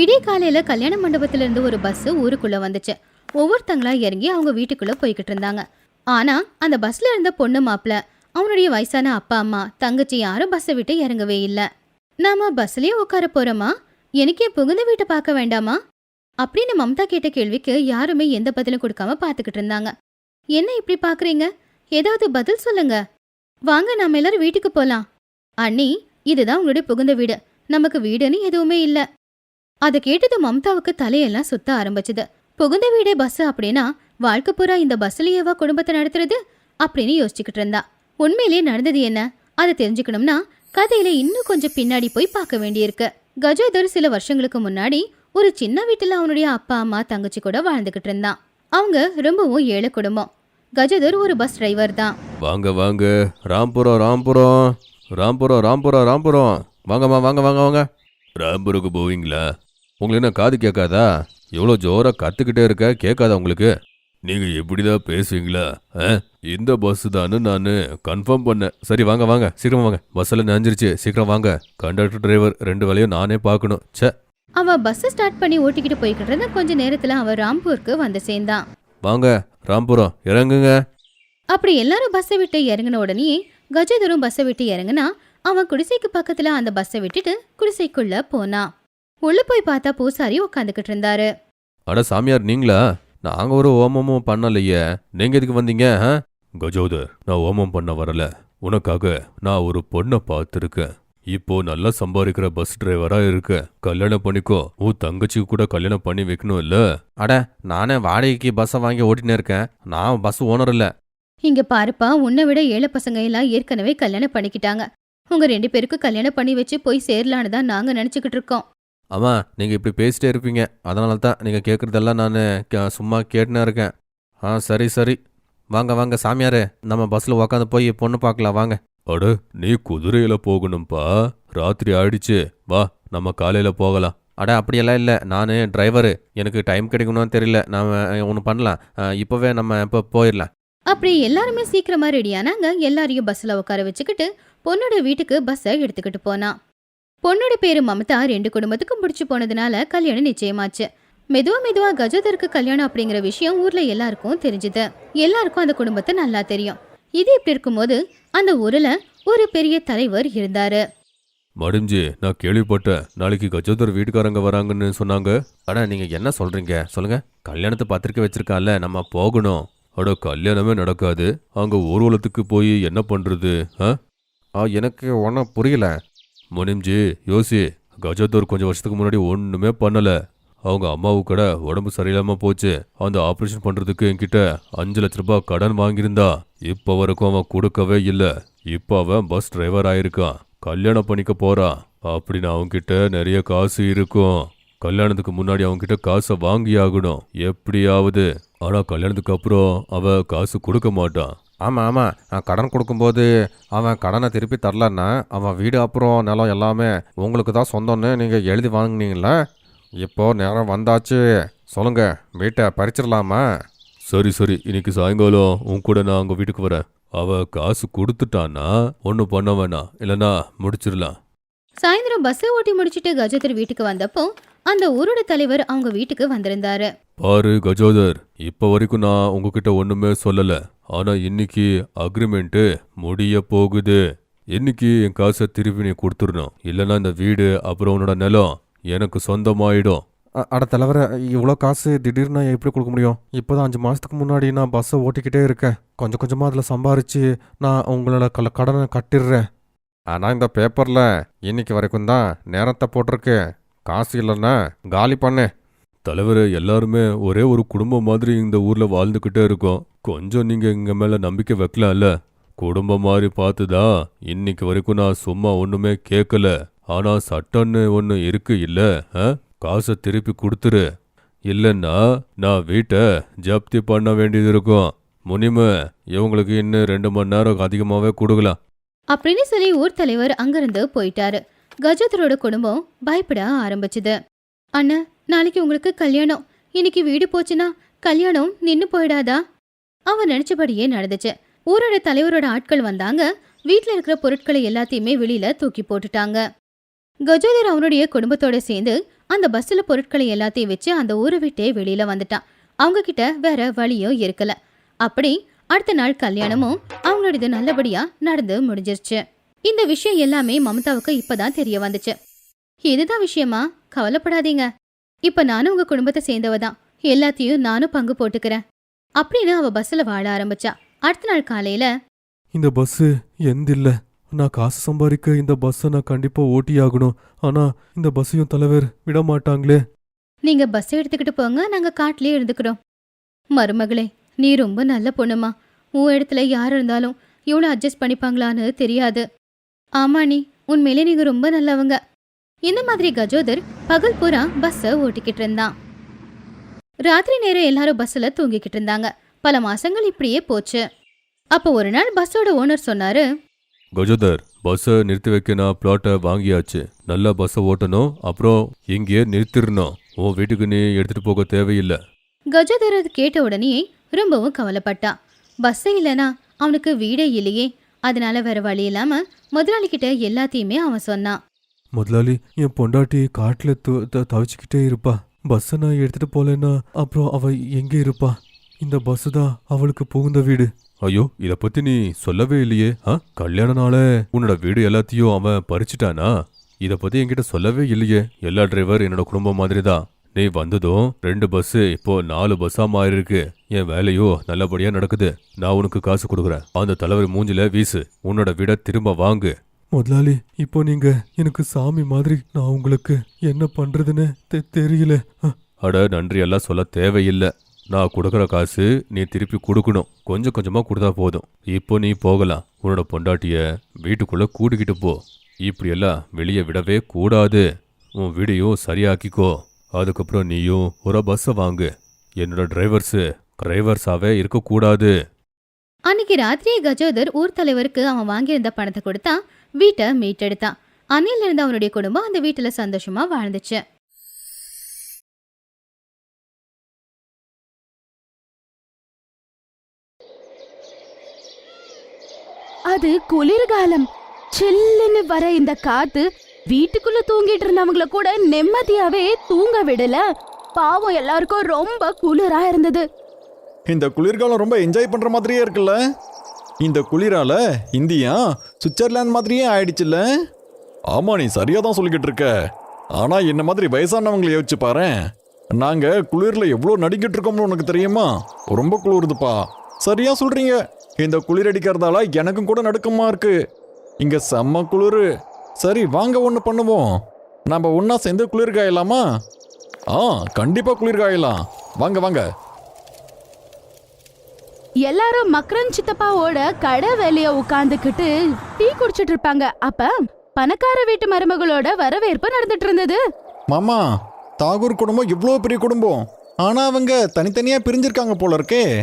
விடிய காலையில் கல்யாண மண்டபத்துல இருந்து ஒரு பஸ்ஸு ஊருக்குள்ள வந்துச்சு. ஒவ்வொருத்தங்களா இறங்கி அவங்க வீட்டுக்குள்ள போய்கிட்டு இருந்தாங்க. ஆனா அந்த பஸ்ல இருந்த பொண்ணு மாப்பிள அவனுடைய வயசான அப்பா அம்மா தங்கச்சி யாரும் பஸ்ஸை விட்டு இறங்கவே இல்ல. நாம பஸ்லயே உட்கார போறோமா? எனக்கே புகுந்த வீட்டை பார்க்க வேண்டாமா? அப்படின்னு மம்தா கேட்ட கேள்விக்கு யாருமே எந்த பதிலும் கொடுக்காம பார்த்துக்கிட்டு இருந்தாங்க. என்ன இப்படி பாக்குறீங்க ஏதாவது பதில் சொல்லுங்க. வாங்க நாம எல்லாரும் வீட்டுக்கு போலாம். அண்ணி இதுதான் உங்களுடைய புகுந்த வீடு. நமக்கு வீடுன்னு எதுவுமே இல்ல. அதை கேட்டது மம்தாவுக்கு தலையெல்லாம் சுத்த ஆரம்பிச்சது. புகுந்த வீடே பஸ் அப்படின்னா வாழ்க்கை பூரா இந்த பஸ்லயேவா குடும்பத்தை நடத்துறது? அப்படின்னு யோசிச்சுக்கிட்டு இருந்தா. உண்மையிலேயே நடந்தது என்ன? அதை தெரிஞ்சுக்கணும்னா கதையில இன்னும் கொஞ்சம் பின்னாடி போய் பார்க்க வேண்டியிருக்கு. கஜோதர் சில வருஷங்களுக்கு முன்னாடி ஒரு சின்ன வீட்டுல அவனுடைய அப்பா அம்மா தங்கச்சி கூட வாழ்ந்துகிட்டு இருந்தான். அவங்க ரொம்பவும் ஏழை குடும்பம். கஜோதர் ஒரு பஸ் டிரைவர் தான். வாங்க வாங்க. ராம்புரம் ராம்புரம். ராம்புரம் ராம்புரம் ராம்புரம். வாங்கம்மா வாங்க வாங்க வாங்க. ராம்புருக்கு போவீங்களா? உங்களுக்கு என்ன காது கேட்காதா? எவ்வளோ ஜோரா கத்துக்கிட்டே இருக்க கேட்காதா உங்களுக்கு? நீங்க எப்படிதான் பேசுவீங்களா ஆ? இந்த பஸ் தானு நான் கன்ஃபார்ம் பண்ணேன். சரி வாங்க வாங்க. சீக்கிரம் வாங்க. பஸ்ஸில் நனைஞ்சிருச்சு. சீக்கிரம் வாங்க. கண்டக்டர் டிரைவர் ரெண்டு வேலையும் நானே பார்க்கணும். ச்சே. அவ பஸ் ஸ்டார்ட் பண்ணி ஓட்டிக்கிட்டு போய்கிட்டு இருந்த கொஞ்ச நேரத்துல அவன் ராம்பூருக்கு வந்து சேர்ந்தான். வாங்க ராம்புரம். இறங்குங்க. அப்படி எல்லாரும் பஸ்ஸை விட்டு இறங்கின உடனே கஜேதரும் பஸ்ஸை விட்டு இறங்குனா அவன் குடிசைக்கு பக்கத்துல அந்த பஸ்ஸை விட்டுட்டு குடிசைக்குள்ள போனான். உள்ள போய் பார்த்தா பூசாரி உட்காந்துக்கிட்டு இருந்தாரு. அட சாமியார் நீங்களா? நாங்க ஒரு ஓமமும் பண்ணலையே. நீங்க எதுக்கு வந்தீங்க? கஜோதர் நான் ஓமம் பண்ண வரல. உனக்காக நான் ஒரு பொண்ணை பார்த்துருக்கேன். இப்போ நல்லா சம்பாதிக்கிற பஸ் டிரைவரா இருக்க. கல்யாணம் பண்ணிக்கோ. உன் தங்கச்சிக்கு கூட கல்யாணம் பண்ணி வைக்கணும் இல்ல? அட நானே வாடகைக்கு பஸ்ஸை வாங்கி ஓட்டினே இருக்கேன். நான் பஸ் ஓனர் இல்ல. இங்க பாருப்பா உன்னை விட ஏழை பசங்க எல்லாம் ஏற்கனவே கல்யாணம் பண்ணிக்கிட்டாங்க. உங்க ரெண்டு பேருக்கு கல்யாணம் பண்ணி வச்சு போய் சேரலான்னு தான் நாங்க நினைச்சுக்கிட்டு இருக்கோம். ஆமா நீங்க இப்படி பேசிட்டே இருப்பீங்க. அதனால தான் நீங்க கேட்கறதெல்லாம் நான் சும்மா கேட்டுனே இருக்கேன். ஆ சரி சரி. வாங்க வாங்க சாமியாரே நம்ம பஸ்ல உக்காந்து போய் பொண்ணு பார்க்கலாம் வாங்க. அட நீ குதிரையில போகணும்பா. ராத்திரி ஆயிடுச்சு. வா நம்ம காலையில போகலாம். அட அப்படியெல்லாம் இல்லை. நான் டிரைவரு. எனக்கு டைம் கிடைக்கணும்னு தெரியல. நாம ஒன்று பண்ணலாம். இப்போவே நம்ம இப்போ போயிடலாம். அப்படி எல்லாருமே சீக்கிரமா ரெடியானாங்க எல்லாரையும் பஸ்ல உட்கார வச்சுக்கிட்டு பொண்ணோட வீட்டுக்கு பஸ்ஸை எடுத்துக்கிட்டு போனான் பொண்ணோட பேரு மமதா ரெண்டு குடும்பத்துக்கும் பிடிச்சி போனதுனால கல்யாணம் நிச்சயமாச்சு. மெதுவா மெதுவா கஜோதருக்கு கல்யாணம் அப்படிங்கிற விஷயம் ஊர்ல எல்லாருக்கும் தெரிஞ்சுது. எல்லாருக்கும் அந்த குடும்பத்தை நல்லா தெரியும். இது இப்படி இருக்கும்போது அந்த ஊர்ல ஒரு பெரிய தலைவர் இருந்தாரு. மடிஞ்சு நான் கேள்விப்பட்டேன். நாளைக்கு கஜோதர் வீட்டுக்காரங்க வராங்கன்னு சொன்னாங்க. அட நீங்க என்ன சொல்றீங்க? சொல்லுங்க. கல்யாணத்தை பத்திரிக்கை வச்சிருக்கான்ல நம்ம போகணும். அட கல்யாணமே நடக்காது. அங்க ஊர்வலத்துக்கு போய் என்ன பண்றது ஆ? ஆ எனக்கு ஒன்றும் புரியல. முனிம்ஜி யோசி கஜோதர் கொஞ்சம் வருஷத்துக்கு முன்னாடி ஒன்றுமே பண்ணலை. அவங்க அம்மாவுக்கு கூட உடம்பு சரியில்லாமல் போச்சு. அந்த ஆப்ரேஷன் பண்ணுறதுக்கு என்கிட்ட அஞ்சு லட்ச ரூபாய் கடன் வாங்கியிருந்தா. இப்போ வரைக்கும் அவன் கொடுக்கவே இல்லை. இப்போ அவன் பஸ் டிரைவர் ஆயிருக்கான். கல்யாணம் பண்ணிக்க போகிறான் அப்படின்னு அவன்கிட்ட நிறைய காசு இருக்கும். கல்யாணத்துக்கு முன்னாடி அவன்கிட்ட காசை வாங்கி ஆகணும் எப்படியாவது. ஆனால் கல்யாணத்துக்கு அப்புறம் அவ காசு கொடுக்க மாட்டான். ஆமா ஆமா. கடன் கொடுக்கும்போது அவன் கடனை திருப்பி தரலன்னா அவன் வீடு அப்புறம் நிலம் எல்லாமே உங்களுக்கு தான் சொந்தம்னு நீங்க எழுதி வாங்குனீங்களா? இப்போ நேரம் வந்தாச்சு. சொல்லுங்க வீட்டை பறிச்சிடலாமா? சரி சரி. இன்னைக்கு சாயங்காலம் உன் கூட நான் உங்க வீட்டுக்கு வரேன். அவ காசு கொடுத்துட்டான்னா ஒன்றும் பண்ண வேணாம். இல்லைன்னா முடிச்சிடலாம். சாயந்தரம் பஸ்ஸை ஓட்டி முடிச்சிட்டு கஜோதர் வீட்டுக்கு வந்தப்போ அந்த ஊரோட தலைவர் அவங்க வீட்டுக்கு வந்திருந்தாரு. பாரு கஜோதர் இப்ப வரைக்கும் நான் உங்ககிட்ட ஒண்ணுமே சொல்லல. ஆனா இன்னைக்கு அக்ரிமெண்ட் முடிய போகுது. இன்னைக்கு என் காசை திருப்பி நீ கொடுத்துடணும். இல்லைன்னா இந்த வீடு அப்புறம் உன்னோட நிலம் எனக்கு சொந்தமாயிடும். அட தலைவர இவ்வளோ காசு திடீர்னு எப்படி கொடுக்க முடியும்? இப்போதான் அஞ்சு மாதத்துக்கு முன்னாடி நான் பஸ்ஸை ஓட்டிக்கிட்டே இருக்கேன். கொஞ்சம் கொஞ்சமாக அதில் சம்பாரிச்சு நான் உங்களோட கல கடனை கட்டிடுறேன். ஆனால் இந்த பேப்பரில் இன்னைக்கு வரைக்கும் தான் நேரத்தை போட்டிருக்கு. காசு இல்லைன்னா காலி பண்ணு. தலைவர் எல்லாருமே ஒரே ஒரு குடும்பம் மாதிரி இந்த ஊர்ல வாழ்ந்துக்கிட்டே இருக்கோம். கொஞ்சம் நீங்க எங்க மேல நம்பிக்கை வைக்கலாம்ல. குடும்பம் மாதிரி பார்த்துதான் இன்னைக்கு வரைக்கும் நான் சும்மா ஒண்ணுமே கேட்கல. ஆனா சட்டம்னு ஒண்ணு இருக்கு இல்ல ஆ? காசை திருப்பி கொடுத்துரு. இல்லைன்னா நான் வீட்டை ஜப்தி பண்ண வேண்டியது இருக்கும். முனிம இவங்களுக்கு இன்னும் ரெண்டு மணி நேரம் அதிகமாகவே கொடுக்கலாம். அப்படின்னு சொல்லி ஊர் தலைவர் அங்கிருந்து போயிட்டாரு. கஜோதரோட குடும்பம் பயப்பட ஆரம்பிச்சுது. அண்ணா நாளைக்கு உங்களுக்கு கல்யாணம். இன்னைக்கு வீடு போச்சுன்னா கல்யாணம் நின்னு போயிடாதா? அவன் நினைச்சபடியே நடந்துச்சு. ஊரோட தலைவரோட ஆட்கள் வந்தாங்க. வீட்டில் இருக்கிற பொருட்களை எல்லாத்தையுமே வெளியில தூக்கி போட்டுட்டாங்க. கஜோதர் அவனுடைய குடும்பத்தோட சேர்ந்து அந்த பஸ்ல பொருட்களை எல்லாத்தையும் வச்சு அந்த ஊரை விட்டே வெளியில வந்துட்டான். அவங்க கிட்ட வேற வழியோ இருக்கல. அப்படி அடுத்த நாள் கல்யாணமும் அவங்களோடது நல்லபடியா நடந்து முடிஞ்சிருச்சு. இந்த விஷயம் எல்லாமே மமதாவுக்கு இப்பதான் தெரிய வந்துச்சு. இதுதான் விஷயமா? கவலைப்படாதீங்க. இப்ப நானும் உங்க குடும்பத்தை சேர்ந்தவ தான் எல்லாத்தையும் நானும் பங்கு போட்டுக்கிறேன். அப்படின்னு அவ பஸ்ல வாழ ஆரம்பிச்சா. அடுத்த நாள் காலையில இந்த பஸ்ஸு எந்தில்ல. நான் காசு சம்பாதிக்க இந்த பஸ்ஸை நான் கண்டிப்பா ஓட்டி ஆகணும் ஆனா இந்த பஸ்ஸையும் தலைவர் விட மாட்டாங்களே நீங்க பஸ் எடுத்துக்கிட்டு போங்க நாங்க காட்டிலே இருந்துக்கிறோம். மருமகளே நீ ரொம்ப நல்ல பொண்ணுமா. உன் இடத்துல யார் இருந்தாலும் இவ்வளோ அட்ஜஸ்ட் பண்ணிப்பாங்களான்னு தெரியாது. ஆமா நீ உண்மையிலே நீங்க ரொம்ப நல்லவங்க. இந்த மாதிரி கஜோதர் பகல் பூரா பஸ்ஸை ஓட்டிக்கிட்டு இருந்தான். ராத்திரி நேரம் எல்லாரும் பஸ்ஸில் தூங்கிக்கிட்டு இருந்தாங்க. பல மாசங்கள் இப்படியே போச்சு. அப்போ ஒரு நாள் பஸ்ஸோட ஓனர் சொன்னாரு கஜோதர் பஸ்ஸை நிறுத்தி வைக்க நான் பிளாட்டை வாங்கியாச்சு. நல்லா பஸ்ஸை ஓட்டணும் அப்புறம் இங்கேயே நிறுத்திடணும். உன் வீட்டுக்கு நீ எடுத்துட்டு போக தேவையில்லை. கஜோதர் அது கேட்ட உடனே ரொம்பவும் கவலைப்பட்டான். பஸ் இல்லைனா அவனுக்கு வீடே இல்லையே. அதனால வேற வழி இல்லாம முதலாளி கிட்ட எல்லாத்தையுமே அவன் சொன்னான். முதலாளி என் பொண்டாட்டி காட்டுல து- த- தவிச்சுக்கிட்டே இருப்பா. பஸ்ஸை நான் எடுத்துட்டு போலேன்னா அப்புறம் அவ எங்க இருப்பா? இந்த பஸ் தான் அவளுக்கு புகுந்த வீடு. ஐயோ இத பத்தி நீ சொல்லவே இல்லையே ஆ? கல்யாண நாள உன்னோட வீடு எல்லாத்தையும் அவன் பறிச்சுட்டானா? இத பத்தி என்கிட்ட சொல்லவே இல்லையே. எல்லா டிரைவர் என்னோட குடும்பம் மாதிரி தான் நீ வந்ததும் ரெண்டு பஸ் இப்போ நாலு பஸ்ஸா மாறி இருக்கு என் வேலையோ நல்லபடியா நடக்குது. நான் உனக்கு காசு கொடுக்குறேன். அந்த தலைவர் மூஞ்சில வீசு. உன்னோட வீட திரும்ப வாங்கு. முதலாளி இப்போ நீங்க எனக்கு சாமி மாதிரி நான் உங்களுக்கு என்ன பண்றதுன்னு தெரியல. அட நன்றி எல்லாம் சொல்ல தேவையில்லை. நான் கொடுக்குற காசு நீ திருப்பி கொடுக்கணும். கொஞ்சம் கொஞ்சமா கொடுத்தா போதும். இப்போ நீ போகலாம். உன்னோட பொண்டாட்டிய வீட்டுக்குள்ள கூட்டிக்கிட்டு போ. இப்படியெல்லாம் வெளியே விடவே கூடாது. உன் வீடையும் சரியாக்கிக்கோ. அதுக்கப்புறம் நீயும் ஒரு பஸ்ஸை வாங்கு. என்னோட டிரைவர்ஸு டிரைவர்ஸாவே இருக்கக்கூடாது. அன்னைக்கு ராத்திரியே கஜோதர் ஊர் தலைவருக்கு அவன் வாங்கியிருந்த பணத்தை கொடுத்தான் வீட்டை மீட்டெடுத்தான். அன்னையில இருந்து அவனுடைய குடும்பம் அந்த வீட்டுல சந்தோஷமா வாழ்ந்துச்சு. அது குளிர்காலம். சில்லுன்னு வர இந்த காத்து வீட்டுக்குள்ள தூங்கிட்டு இருந்தவங்கள கூட நிம்மதியாவே தூங்க விடல. பாவம் எல்லாருக்கும் ரொம்ப குளிரா இருந்தது. இந்த குளிர்காலம் ரொம்ப என்ஜாய் பண்ற மாதிரியே இருக்குல்ல? இந்த குளிரால இந்தியா சுவிட்சர்லாந்து மாதிரியே ஆயிடுச்சுல்ல? ஆமா நீ சரியா தான் சொல்லிக்கிட்டு இருக்க. ஆனா என்ன மாதிரி வயசானவங்களை யோசிச்சு பாரேன் நாங்க குளிர்ல எவ்வளோ நடிக்கிட்டு இருக்கோம்னு உனக்கு தெரியுமா? ரொம்ப குளிருதுப்பா. சரியா சொல்றீங்க. இந்த குளிர் அடிக்கிறதால எனக்கும் கூட நடுக்கமா இருக்கு. இங்க செம்ம குளிர். சரி வாங்க ஒன்று பண்ணுவோம். நம்ம ஒண்ணா சேர்ந்து குளிர் காயலாமா? ஆ கண்டிப்பா குளிர் காயலாம். வாங்க வாங்க. எல்லாரும் மக்ரன் சித்தப்பாவோட கடை வேலைய உட்காந்துக்கிட்டு டீ குடிச்சிட்டு இருப்பாங்க. அப்ப பணக்கார வீட்டு மருமகளோட வரவேற்பு நடந்துட்டு இருந்தது. மாமா தாகூர் குடும்பம் இவ்வளோ பெரிய குடும்பம். ஆனால் அவங்க தனித்தனியாக பிரிஞ்சிருக்காங்க போல இருக்கே.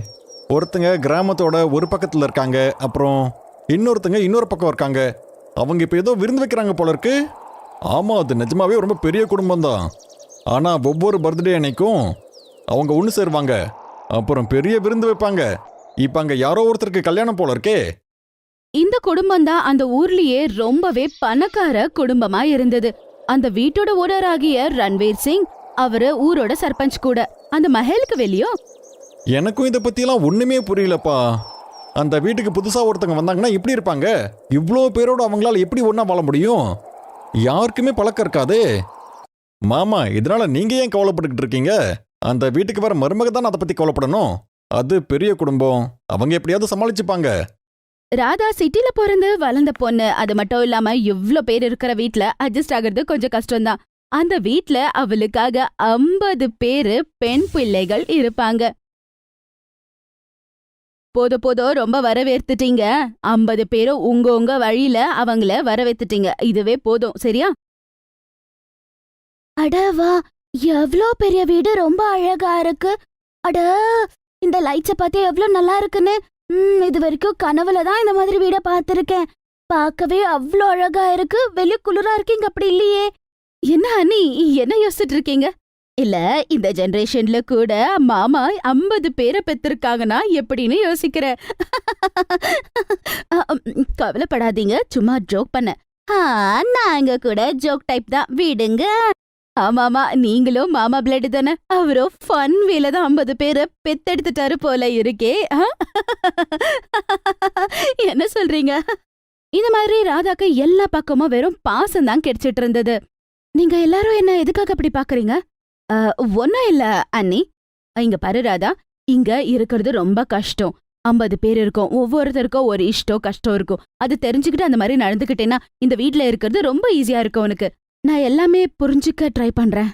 ஒருத்தங்க கிராமத்தோட ஒரு பக்கத்தில் இருக்காங்க அப்புறம் இன்னொருத்தங்க இன்னொரு பக்கம் இருக்காங்க. அவங்க இப்போ ஏதோ விருந்து வைக்கிறாங்க போல இருக்கு. ஆமாம் அது நிஜமாவே ரொம்ப பெரிய குடும்பம் தான். ஆனால் ஒவ்வொரு பர்த்டே அன்னைக்கும் அவங்க ஒன்று சேருவாங்க. அப்புறம் பெரிய விருந்து வைப்பாங்க. இப்போ அங்கே யாரோ ஒருத்தருக்கு கல்யாணம் போல இருக்கே. இந்த குடும்பம் தான் அந்த ஊர்லயே ரொம்பவே பணக்கார குடும்பமா இருந்தது. அந்த வீட்டோட ஓனர் ஆகிய ரன்வீர் சிங் அவரு ஊரோட சர்பஞ்ச் கூட. அந்த மஹலுக்கு வெளியும் எனக்கும் இதை பற்றியெல்லாம் ஒன்றுமே புரியலப்பா. அந்த வீட்டுக்கு புதுசாக ஒருத்தங்க வந்தாங்கன்னா எப்படி இருப்பாங்க? இவ்வளோ பேரோட அவங்களால எப்படி ஒன்றா வாழ முடியும்? யாருக்குமே பழக்கம் இருக்காதே. மாமா இதனால் நீங்கள் ஏன் கவலைப்பட்டுக்கிட்டு இருக்கீங்க? அந்த வீட்டுக்கு வர மருமக தான் அதை பற்றி கவலைப்படணும். அது பெரிய குடும்பம். அவங்க எப்படியாவது சமாளிச்சுப்பாங்க. ராதா சிட்டில பிறந்து வளர்ந்த பொண்ணு. அது மட்டும் இல்லாம இவ்ளோ பேர் இருக்கிற வீட்ல அட்ஜஸ்ட் ஆகுறது கொஞ்சம் கஷ்டம்தான். அந்த வீட்ல அவளுக்காக ஐம்பது பேரு பெண் பிள்ளைகள் இருப்பாங்க. போதும் போதும் ரொம்ப வரவேற்றுட்டீங்க ஐம்பது பேரும் உங்க உங்க வழியில அவங்கள வரவேத்துட்டீங்க. இதுவே போதும். சரியா? அடவா எவ்ளோ பெரிய வீடு ரொம்ப அழகா இருக்கு. அட இந்த லைட்ஸ பார்த்து எவ்ளோ நல்லா இருக்குன்னு. ம் இது வரைக்கும் கனவுல தான் இந்த மாதிரி வீட பார்த்துருக்கேன். பார்க்கவே அவ்ளோ அழகா இருக்கு. வெளிய குளிரா இருக்கீங்க அப்படி இல்லையே. என்ன அண்ணி என்ன யோசிச்சுட்டு இருக்கீங்க? இல்ல இந்த ஜெனரேஷன்ல கூட மாமா ஐம்பது பேரை பெற்றிருக்காங்கன்னா எப்படின்னு யோசிக்கிற. கவலைப்படாதீங்க சும்மா ஜோக் பண்ண. நாங்க கூட ஜோக் டைப் தான். விடுங்க. ஆமாமா நீங்களும் மாமா பிளட் தானே? அவரோ ஃபன் வேல தான் ஐம்பது பேரை பெத்தெடுத்துட்டாரு போல இருக்கே. என்ன சொல்றீங்க? இந்த மாதிரி ராதாக்கு எல்லா பக்கமும் வெறும் பாசம் தான் கிடைச்சிட்டு இருந்தது. நீங்க எல்லாரும் என்ன எதுக்காக அப்படி பாக்குறீங்க? ஒன்னும் இல்ல அண்ணி. இங்க பாரு ராதா. இங்க இருக்கிறது ரொம்ப கஷ்டம். ஐம்பது பேர் இருக்கும். ஒவ்வொருத்தருக்கும் ஒரு இஷ்டம் கஷ்டம் இருக்கும். அது தெரிஞ்சுக்கிட்டு அந்த மாதிரி நடந்துக்கிட்டேன்னா இந்த வீட்ல இருக்கிறது ரொம்ப ஈஸியா இருக்கும் உனக்கு. நான் எல்லாமே புரிஞ்சுக்க ட்ரை பண்றேன்.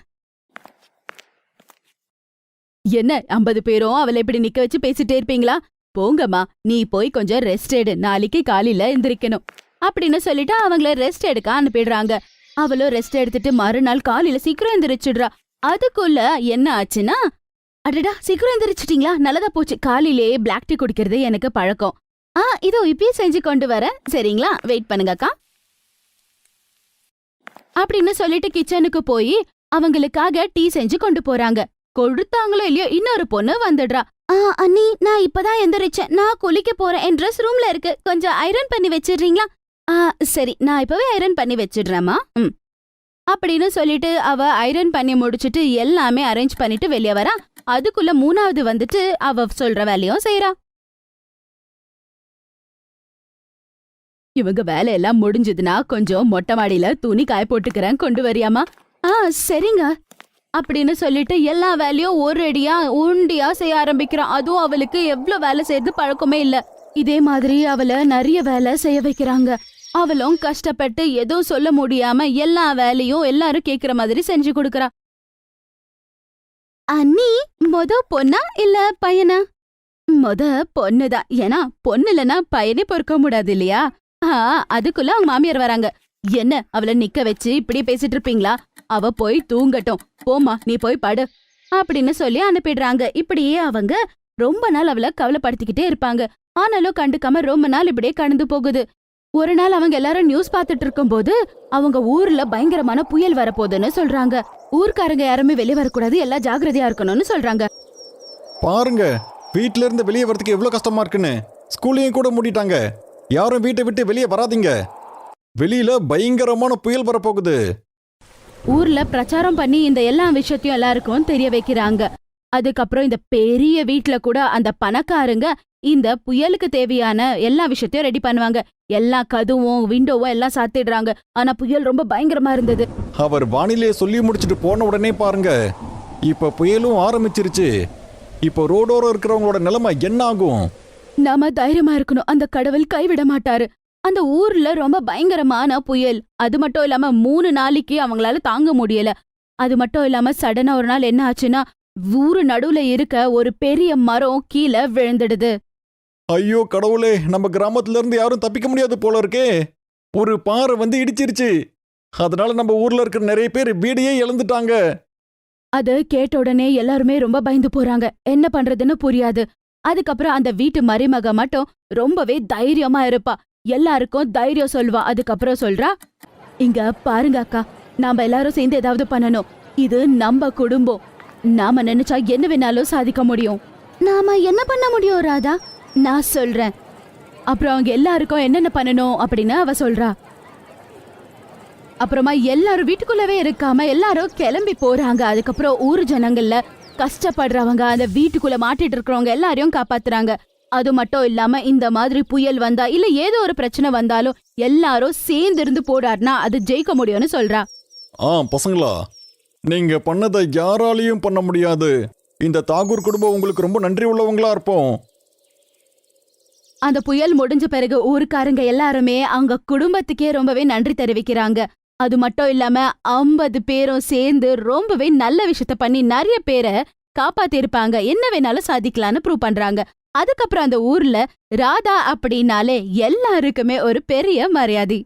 என்ன? ஐம்பது பேரும் அவளை இப்படி நிக்க வச்சு பேசிட்டே இருப்பீங்களா? போங்கம்மா. நீ போய் கொஞ்சம் ரெஸ்ட் எடு. நாளைக்கு காலையில எந்திரிக்கணும். அப்படின்னு சொல்லிட்டு அவங்கள ரெஸ்ட் எடுக்க அனுப்பிடுறாங்க. அவளும் ரெஸ்ட் எடுத்துட்டு மறுநாள் காலையில சீக்கிரம் எந்திரிச்சிடுறா. அதுக்குள்ள என்ன ஆச்சுன்னா அடடா சீக்கிரம் எந்திரிச்சிட்டீங்களா? நல்லதா போச்சு. காலையிலேயே பிளாக் டீ குடிக்கிறது எனக்கு பழக்கம். ஆ இதோ இப்பயே செஞ்சு கொண்டு வரேன் சரிங்களா? வெயிட் பண்ணுங்கக்கா அப்படின்னு சொல்லிட்டு கிச்சனுக்கு போய் அவங்களுக்காக டீ செஞ்சு கொண்டு போறாங்க. கொடுத்தாங்களோ இல்லையோ இன்னொரு பொண்ணு வந்துடுறா. ஆ அண்ணி நான் இப்பதான் எந்திரிச்சேன். நான் குளிக்க போறேன். என் ட்ரெஸ் ரூம்ல இருக்கு. கொஞ்சம் ஐரன் பண்ணி வச்சிடுறீங்களா? ஆ சரி நான் இப்பவே ஐரன் பண்ணி வச்சிடுறேம்மா. ம். அப்படின்னு சொல்லிட்டு அவ ஐரன் பண்ணி முடிச்சிட்டு எல்லாமே அரேஞ்ச் பண்ணிட்டு வெளியே வரா. அதுக்குள்ள மூணாவது வந்துட்டு அவ சொல்ற வேலையும் செய்யறா இவங்க வேலையெல்லாம் முடிஞ்சதுன்னா கொஞ்சம் மொட்டை மாடியில துணி காய போட்டுக்கிறேன் கொண்டு வரியாமா ஆ சரிங்க. அப்படின்னு சொல்லிட்டு எல்லா வேலையும் ஒரு உண்டியா செய்ய ஆரம்பிக்கிறான் அதுவும் அவளுக்கு எவ்வளவு வேலை செய்யறது பழக்கமே இல்ல. இதே மாதிரி அவளை நிறைய வேலை செய்ய வைக்கிறாங்க. அவளும் கஷ்டப்பட்டு எதுவும் சொல்ல முடியாம எல்லா வேலையும் எல்லாரும் கேக்குற மாதிரி செஞ்சு கொடுக்கறா. அண்ணி மொத பொண்ணா இல்ல பையனா? மொத பொண்ணுதான் ஏன்னா பொண்ணு இல்லனா பையனே பொறுக்க முடியாது இல்லையா? ஆ அதுக்குள்ள அவங்க மாமியார் வராங்க. என்ன அவளை நிக்க வச்சு இப்படி பேசிட்டு இருப்பீங்களா? அவ போய் தூங்கட்டும். போமா நீ போய் படு அப்படின்னு சொல்லி அனுப்பிடுறாங்க. இப்படியே அவங்க ரொம்ப நாள் அவளை கவலைப்படுத்திக்கிட்டே இருப்பாங்க. ஆனாலும் கண்டுக்காம ரொம்ப நாள் இப்படியே கடந்து போகுது. ஒரு நாள் அவங்க எல்லாரும் நியூஸ் பார்த்துட்டு இருக்கும்போது அவங்க ஊர்ல பயங்கரமான புயல் வரப்போகுதுன்னு சொல்றாங்க. ஊர்க்காரங்க யாருமே வெளியே வரக்கூடாது எல்லாம் ஜாக்கிரதையா இருக்கணும்னு சொல்றாங்க. பாருங்க வீட்ல இருந்து வெளியே வரதுக்கு எவ்வளோ கஷ்டமா இருக்குன்னு. ஸ்கூலையும் கூட மூடிட்டாங்க. யாரும் வீட்டை விட்டு வெளியே வராதீங்க. வெளியில பயங்கரமான புயல் வரப்போகுது. ஊர்ல பிரச்சாரம் பண்ணி இந்த எல்லா விஷயத்தையும் எல்லாருக்கும் தெரிய வைக்கிறாங்க. அதுக்கப்புறம் இந்த பெரிய வீட்ல கூட அந்த பணக்காரங்க இந்த புயலுக்கு தேவையான எல்லா விஷயத்தையும் ரெடி பண்ணுவாங்க. எல்லா கதவும் விண்டோவும் எல்லாம் சாத்திடுறாங்க. ஆனா புயல் ரொம்ப பயங்கரமா இருந்தது. அவர் வானிலையை சொல்லி முடிச்சுட்டு போன உடனே பாருங்க. இப்ப புயலும் ஆரம்பிச்சிருச்சு. இப்போ ரோடோரம் இருக்கிறவங்களோட நிலைமை என்ன ஆகும்? நாம தைரியமா இருக்கணும். அந்த கடவுள் கைவிட மாட்டாரு. அந்த ஊர்ல ரொம்ப பயங்கரமான புயல். அது மட்டும் இல்லாம மூணு நாளைக்கு அவங்களால தாங்க முடியல. அது மட்டும் இல்லாம சடனா ஒரு நாள் என்ன ஆச்சுன்னா ஊரு நடுவுல இருக்க ஒரு பெரிய மரம் கீழே விழுந்துடுது. ஐயோ கடவுளே நம்ம கிராமத்துல இருந்து யாரும் தப்பிக்க முடியாது போல இருக்கே. ஒரு பாறை வந்து இடிச்சிருச்சு. அதனால நம்ம ஊர்ல இருக்கிற நிறைய பேர் வீடையே இழந்துட்டாங்க. அது கேட்ட உடனே எல்லாருமே ரொம்ப பயந்து போறாங்க. என்ன பண்றதுன்னு புரியாது. அதுக்கப்புறம் அந்த வீட்டு மருமக மட்டும் ரொம்பவே தைரியமா இருப்பா. எல்லாருக்கும் தைரியம் சொல்வா அதுக்கப்புறம் சொல்றா இங்க பாருங்க அக்கா நாம எல்லாரும் சேர்ந்து ஏதாவது பண்ணணும். இது நம்ம குடும்பம். நாம நினைச்சா என்ன வேணாலும் சாதிக்க முடியும். நாம என்ன பண்ண முடியும் ராதா? நான் சொல்றேன். அப்புறம் அவங்க எல்லாருக்கும் என்னென்ன பண்ணணும் அப்படின்னு அவ சொல்றா. அப்புறமா எல்லாரும் வீட்டுக்குள்ளவே இருக்காம எல்லாரும் கிளம்பி போறாங்க. அதுக்கப்புறம் ஊர் ஜனங்கள்ல கஷ்டப்படுறவங்க அந்த வீட்டுக்குள்ள மாட்டிட்டு இருக்கிறவங்க எல்லாரையும் காப்பாத்துறாங்க. அது மட்டும் இல்லாம இந்த மாதிரி புயல் வந்தா இல்ல ஏதோ ஒரு பிரச்சனை வந்தாலும் எல்லாரும் சேர்ந்து இருந்து போடாருனா அது ஜெயிக்க முடியும்னு சொல்றா. ஆ பசங்களா? நீங்க பண்ணதை யாராலையும் பண்ண முடியாது. இந்த தாகூர் குடும்பம் உங்களுக்கு ரொம்ப நன்றி உள்ளவங்களா இருப்போம். அந்த புயல் முடிஞ்ச பிறகு ஊருக்காரங்க எல்லாருமே அவங்க குடும்பத்துக்கே ரொம்பவே நன்றி தெரிவிக்கிறாங்க. அது மட்டும் இல்லாம ஐம்பது பேரும் சேர்ந்து ரொம்பவே நல்ல விஷயத்த பண்ணி நிறைய பேரை காப்பாத்திருப்பாங்க. என்ன வேணாலும் சாதிக்கலாம்னு ப்ரூவ் பண்றாங்க. அதுக்கப்புறம் அந்த ஊர்ல ராதா அப்படின்னாலே எல்லாருக்குமே ஒரு பெரிய மரியாதை.